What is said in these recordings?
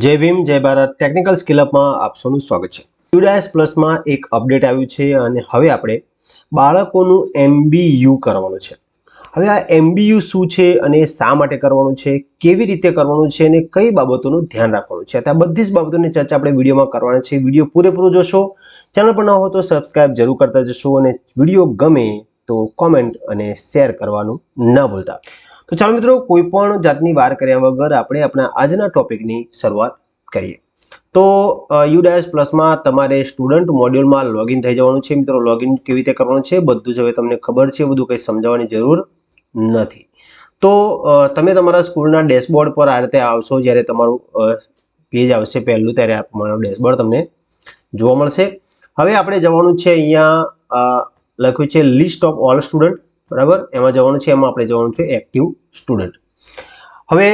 જય ભીમ, જય ભારત. ટેકનિકલ સ્કિલઅપમાં આપ સૌનું સ્વાગત છે. યુડાયસ પ્લસમાં એક અપડેટ આવ્યું છે અને હવે આપણે બાળકોનું એમબીયુ કરવાનું છે. હવે આ એમબીયુ શું છે અને શા માટે કરવાનું છે, કેવી રીતે કરવાનું છે અને કઈ બાબતોનું ધ્યાન રાખવાનું છે. આ બધી જ બાબતોની ચર્ચા આપણે વિડીયોમાં કરવાની છે. વીડિયો પૂરેપૂરો જોશો. ચેનલ પર ન હો તો સબસ્ક્રાઈબ જરૂર કરતા જશો અને વીડિયો ગમે તો કોમેન્ટ અને શેર કરવાનું ન ભૂલતા. તો ચાલો મિત્રો, કોઈ પણ જાતની વાર કર્યા વગર આપણે આપણા આજના ટોપિકની શરૂઆત કરીએ. તો યુડાયસ પ્લસમાં તમારે સ્ટુડન્ટ મોડ્યુલમાં લોગિન થઈ જવાનું છે. મિત્રો લોગિન કેવી રીતે કરવાનું છે? બધું જ હવે તમને ખબર છે. બધું કંઈ સમજાવવાની જરૂર નથી. તો તમે તમારા સ્કૂલના ડેશબોર્ડ પર આ રીતે આવશો. જ્યારે તમારું પેજ આવશે પહેલું, ત્યારે તમારો ડેશબોર્ડ તમને જોવા મળશે. હવે આપણે જવાનું છે અહીંયા લખ્યું છે લિસ્ટ ઓફ ઓલ સ્ટુડન્ટ બરાબર? એમાં જવાનું છે, એમાં આપણે જવાનું છે એક્ટિવ સ્ટુડન્ટ હવે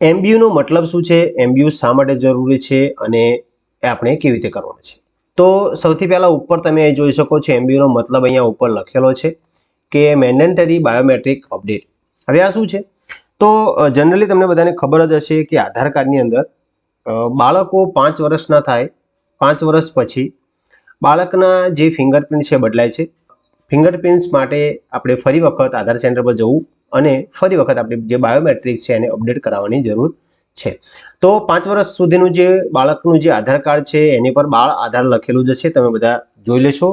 એમબીયુનો મતલબ શું છે? એમબીયુ શા માટે જરૂરી છે અને એ આપણે કેવી રીતે કરવાનું છે? તો સૌથી પહેલાં ઉપર તમે જોઈ શકો છો એમબીયુનો મતલબ અહીંયા ઉપર લખેલો છે કે મેન્ડેટરી બાયોમેટ્રિક અપડેટ હવે આ શું છે? તો જનરલી તમને બધાને ખબર જ હશે કે આધાર કાર્ડની અંદર બાળકો પાંચ વર્ષના થાય, પાંચ વર્ષ પછી બાળકના જે ફિંગરપ્રિન્ટ છે બદલાય છે. ફિંગરપ્રિન્ટ્સ માટે આપણે ફરી વખત આધાર સેન્ટર પર જવું અને ફરી વખત આપણે જે બાયોમેટ્રિક છે એને અપડેટ કરાવવાની જરૂર છે. તો પાંચ વર્ષ સુધીનું જે બાળકનું જે આધાર કાર્ડ છે, એની પર બાળ આધાર લખેલું જ છે તમે બધા જોઈ લેશો.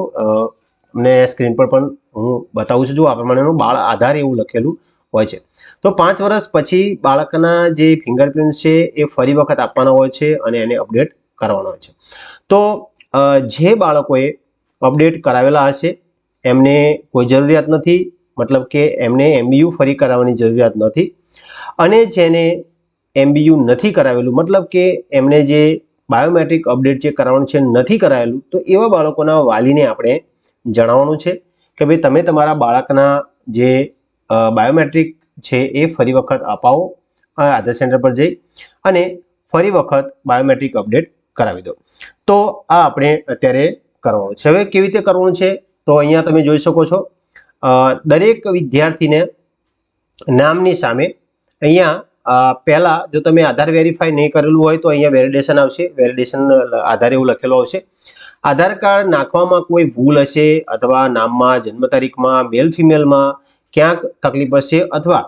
અમને સ્ક્રીન પર પણ હું બતાવું છું. જો આ પ્રમાણેનું બાળ આધાર એવું લખેલું હોય છે. તો પાંચ વર્ષ પછી બાળકના જે ફિંગરપ્રિન્ટ છે, એ ફરી વખત આપવાના હોય છે અને એને અપડેટ કરવાનો હોય છે. તો જે બાળકોએ અપડેટ કરાવેલા હશે એમને કોઈ જરૂરિયાત નથી, મતલબ કે એમને એમબીયુ ફરી કરાવવાની જરૂરિયાત નથી. અને જેને એમબીયુ નથી કરાવેલું, મતલબ કે એમને જે બાયોમેટ્રિક અપડેટ જે કરાવવાનું છે નથી કરાવેલું તો એવા બાળકોના વાલીને આપણે જણાવવાનું છે કે ભાઈ તમે તમારા બાળકના જે બાયોમેટ્રિક છે એ ફરી વખત અપાવો આધાર સેન્ટર પર જઈ અને ફરી વખત બાયોમેટ્રિક અપડેટ કરાવી દો. તો આ આપણે અત્યારે કરવાનું છે. હવે કેવી રીતે કરવાનું છે? તો અહીંયા તમે જોઈ શકો છો દરેક વિદ્યાર્થીને નામની સામે અહીંયા પહેલાં જો તમે આધાર વેરીફાઈ નહીં કરેલું હોય તો અહીંયા વેલિડેશન આવશે વેલિડેશન આધારે એવું લખેલું આવશે. આધાર કાર્ડ નાખવામાં કોઈ ભૂલ હશે અથવા નામમાં, જન્મ તારીખમાં મેલ ફિમેલમાં ક્યાંક તકલીફ હશે અથવા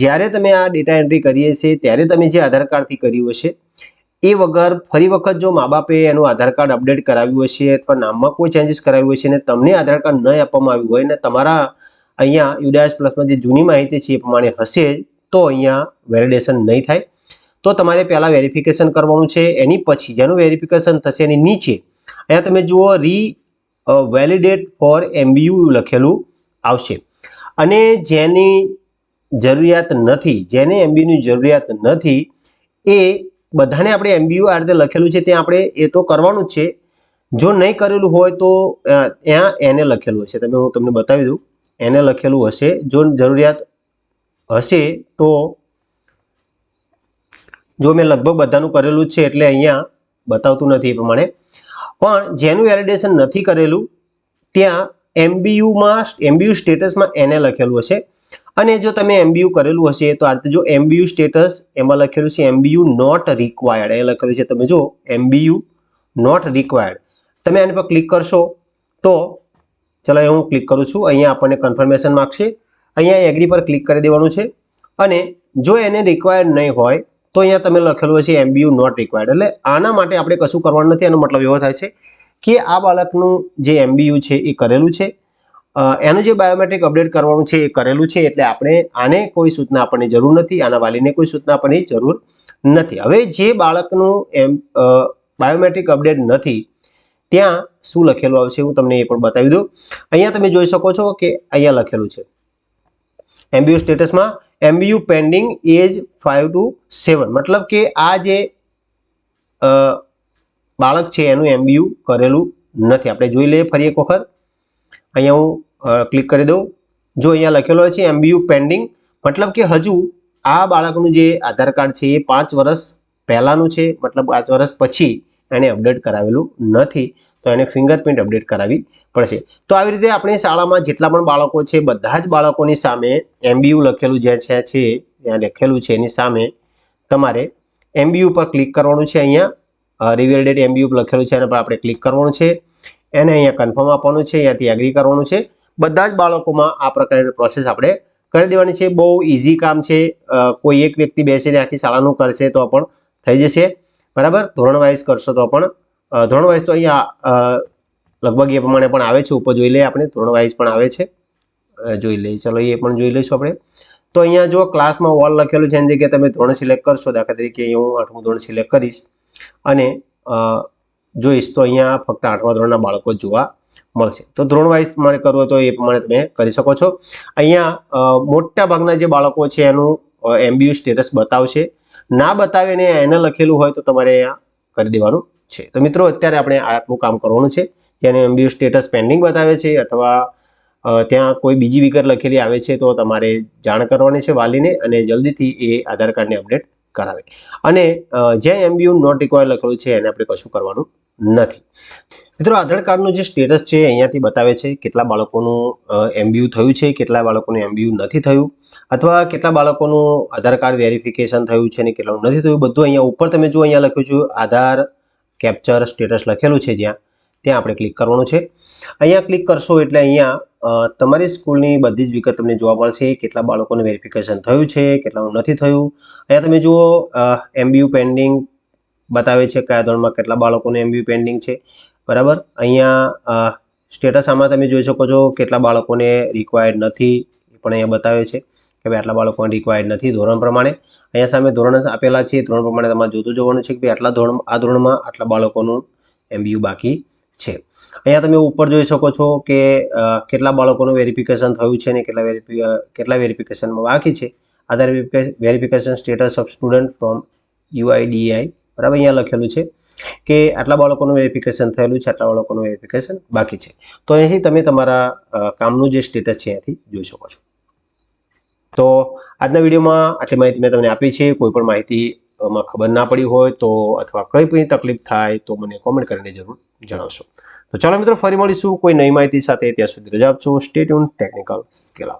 જ્યારે તમે આ ડેટા એન્ટ્રી કરીએ છીએ, ત્યારે તમે જે આધાર કાર્ડથી કર્યું હશે એ વગર ફરી વખત જો મા બાપે એનું આધાર કાર્ડ અપડેટ કરાવ્યું હશે અથવા નામમાં કોઈ ચેન્જીસ કરાવ્યું હશે ને તમને આધાર કાર્ડ નહીં આપવામાં આવ્યું હોય ને તમારા અહીંયા યુડાયસ પ્લસમાં જે જૂની માહિતી છે એ પ્રમાણે હશે તો અહીંયા વેલિડેશન નહીં થાય. તો તમારે પહેલાં વેરિફિકેશન કરવાનું છે, એની પછી જેનું વેરિફિકેશન થશે એની નીચે અહીંયા તમે જુઓ રી વેલિડેટ ફોર એમબીયુ લખેલું આવશે. અને જેની જરૂરિયાત નથી, જેને એમબીયુની જરૂરિયાત નથી, એ બધાને આપણે એમબીયુ આ રીતે લખેલું છે ત્યાં આપણે એ તો કરવાનું જ છે. જો નહીં કરેલું હોય તો ત્યાં એને લખેલું હશે. તમે, હું તમને બતાવી દઉં. એને લખેલું હશે. જો જરૂરિયાત હશે તો, જો મેં લગભગ બધાનું કરેલું છે એટલે અહીંયા બતાવતું નથી એ પ્રમાણે. પણ જેનું વેલિડેશન નથી કરેલું, ત્યાં એમબીયુમાં એમબીયુ સ્ટેટસમાં એને લખેલું હશે. અને જો તમે એમબીયુ કરેલું હશે, તો આ રીતે જો એમબીયુ સ્ટેટસ એમાં લખેલું છે એમબીયુ નોટ રિક્વાયર્ડ એ લખેલું છે, તમે જો એમબીયુ નોટ રિક્વાયર્ડ તમે આની પર ક્લિક કરશો, તો ચલો હું ક્લિક કરું છું. અહીંયા આપણને કન્ફર્મેશન માગશે. અહીંયા એગ્રી પર ક્લિક કરી દેવાનું છે. અને જો એને રિક્વાયર્ડ નહીં હોય, તો અહીંયા તમે લખેલું હશે એમબીયુ નોટ રિક્વાયર્ડ એટલે આના માટે આપણે કશું કરવાનું નથી. એનો મતલબ એવો થાય છે કે આ બાળકનું જે એમબીયુ છે, એ કરેલું છે. એનું જે બાયોમેટ્રિક અપડેટ કરવાનું છે એ કરેલું છે એટલે આપણે આને કોઈ સૂચના આપવાની જરૂર નથી, આના વાલીને કોઈ સૂચના આપવાની જરૂર નથી. હવે જે બાળકનું એમ બાયોમેટ્રિક અપડેટ નથી, ત્યાં શું લખેલું આવશે હું તમને એ પણ બતાવી દઉં. અહીંયા તમે જોઈ શકો છો કે અહીંયા લખેલું છે. એમબીયુ સ્ટેટસમાં એમબીયુ પેન્ડિંગ એજ ફાઇવ ટુ સેવન મતલબ કે આ જે બાળક છે એનું એમબીયુ કરેલું નથી. આપણે જોઈ લઈએ ફરી એક વખત. અહીંયા હું ક્લિક કરી દઉં. જો અહીંયા લખેલો છે એમબીયુ પેન્ડિંગ મતલબ કે હજુ આ બાળકનું જે આધાર કાર્ડ છે એ પાંચ વર્ષ પહેલાંનું છે, મતલબ પાંચ વર્ષ પછી એને અપડેટ કરાવેલું નથી. તો એને ફિંગરપ્રિન્ટ અપડેટ કરાવવી પડશે. તો આવી રીતે આપણી શાળામાં જેટલા પણ બાળકો છે, બધા જ બાળકોની સામે એમબીયુ લખેલું જ્યાં છે છે ત્યાં લખેલું છે એની સામે તમારે એમબીયુ પર ક્લિક કરવાનું છે અહીંયા. રિવેલ ડેટ એમબીયુ લખેલું છે એના પર આપણે ક્લિક કરવાનું છે. એને અહીંયા કન્ફર્મ આપવાનું છે, અહીંયાથી એગ્રી કરવાનું છે. બધા જ બાળકોમાં આ પ્રકારની પ્રોસેસ આપણે કરી દેવાની છે. બહુ ઇઝી કામ છે. કોઈ એક વ્યક્તિ બેસીને આખી શાળાનું કરશે તો પણ થઈ જશે. બરાબર? ધોરણ વાઇઝ કરશો તો પણ. ધોરણ વાઇઝ તો અહીંયા લગભગ એ પ્રમાણે પણ આવે છે. ઉપર જોઈ લઈએ આપણે. ધોરણ વાઇઝ પણ આવે છે. જોઈ લઈએ. ચલો, એ પણ જોઈ લઈશું આપણે. તો અહીંયા જો ક્લાસમાં વોલ લખેલું છે એની જગ્યાએ તમે ધોરણ સિલેક્ટ કરશો. દાખલા તરીકે હું આઠમું ધોરણ સિલેક્ટ કરીશ. અને જોઈશ તો અહીંયા ફક્ત આઠમા ધોરણના બાળકો જોવા મળશે. તો ધોરણ વાઇઝ તમારે કરવું તો એ પ્રમાણે તમે કરી શકો છો. અહીંયા મોટા ભાગના જે બાળકો છે એનું એમબીયુ સ્ટેટસ બતાવશે. ના બતાવે ને એને લખેલું હોય તો તમારે અહીંયા કરી દેવાનું છે. તો મિત્રો, અત્યારે આપણે આટલું કામ કરવાનું છે જેને એમબીયુ સ્ટેટસ પેન્ડિંગ બતાવે છે અથવા ત્યાં કોઈ બીજી વિગત લખેલી આવે છે તો તમારે જાણ કરવાની છે વાલીને અને જલ્દીથી એ આધાર કાર્ડને અપડેટ કરાવે. અને જે એમબીયુ નોટ રિક્વાયર લખેલું છે એને આપણે કશું કરવાનું નથી. મિત્રો, આધાર કાર્ડનું જે સ્ટેટસ છે અહીંયાથી બતાવે છે કેટલા બાળકોનું એમબીયુ થયું છે, કેટલા બાળકોનું એમબીયુ નથી થયું, અથવા કેટલા બાળકોનું આધાર કાર્ડ વેરિફિકેશન થયું છે અને કેટલાનું નથી થયું, બધું અહીંયા ઉપર તમે જો અહીંયા લખ્યું છે, આધાર કેપ્ચર સ્ટેટસ લખેલું છે જ્યાં, ત્યાં આપણે ક્લિક કરવાનું છે. અહીંયા ક્લિક કરશો એટલે અહીંયા તમારી સ્કૂલની બધી જ વિગત તમને જોવા મળશે, કેટલા બાળકોનું વેરિફિકેશન થયું છે, કેટલાનું નથી થયું. અહીંયા તમે જુઓ એમબીયુ પેન્ડિંગ બતાવે છે કયા ધોરણમાં કેટલા બાળકોને એમબીયુ પેન્ડિંગ છે. બરાબર? અહીંયા સ્ટેટસ આમાં તમે જોઈ શકો છો કેટલા બાળકોને રિક્વાયર્ડ નથી પણ અહીંયા બતાવે છે કે ભાઈ આટલા બાળકોને રિક્વાયર્ડ નથી ધોરણ પ્રમાણે. અહીંયા સામે ધોરણ આપેલા છે, ધોરણ પ્રમાણે તમારે જોતું જોવાનું છે કે ભાઈ આટલા ધોરણ, આ ધોરણમાં આટલા બાળકોનું એમબીયુ બાકી છે. અહીંયા તમે ઉપર જોઈ શકો છો કે કેટલા બાળકોનું વેરિફિકેશન થયું છે અને કેટલા વેરિફિ કેટલા વેરિફિકેશનમાં બાકી છે. Aadhaar verification status of student from UIDI બરાબર? અહીંયા લખેલું છે કે આટલા બાળકોનું વેરિફિકેશન થયેલું છે, આટલા બાળકોનું વેરિફિકેશન બાકી છે. તો અહીંથી તમે તમારા કામનું જે સ્ટેટસ છે અહીંથી જોઈ શકો છો. તો આજના વિડીયોમાં આટલી માહિતી મેં તમને આપી છે. કોઈ પણ માહિતી માં ખબર ના પડી હોય તો અથવા કંઈ પણ તકલીફ થાય તો મને કોમેન્ટ કરીને જરૂર જણાવશો. તો ચાલો મિત્રો, ફરી મળીશું. કોઈ નવી માહિતી સાથે ત્યાં સુધી રજા આપશો સ્ટેટ ઓન ટેકનિકલ સ્કેલ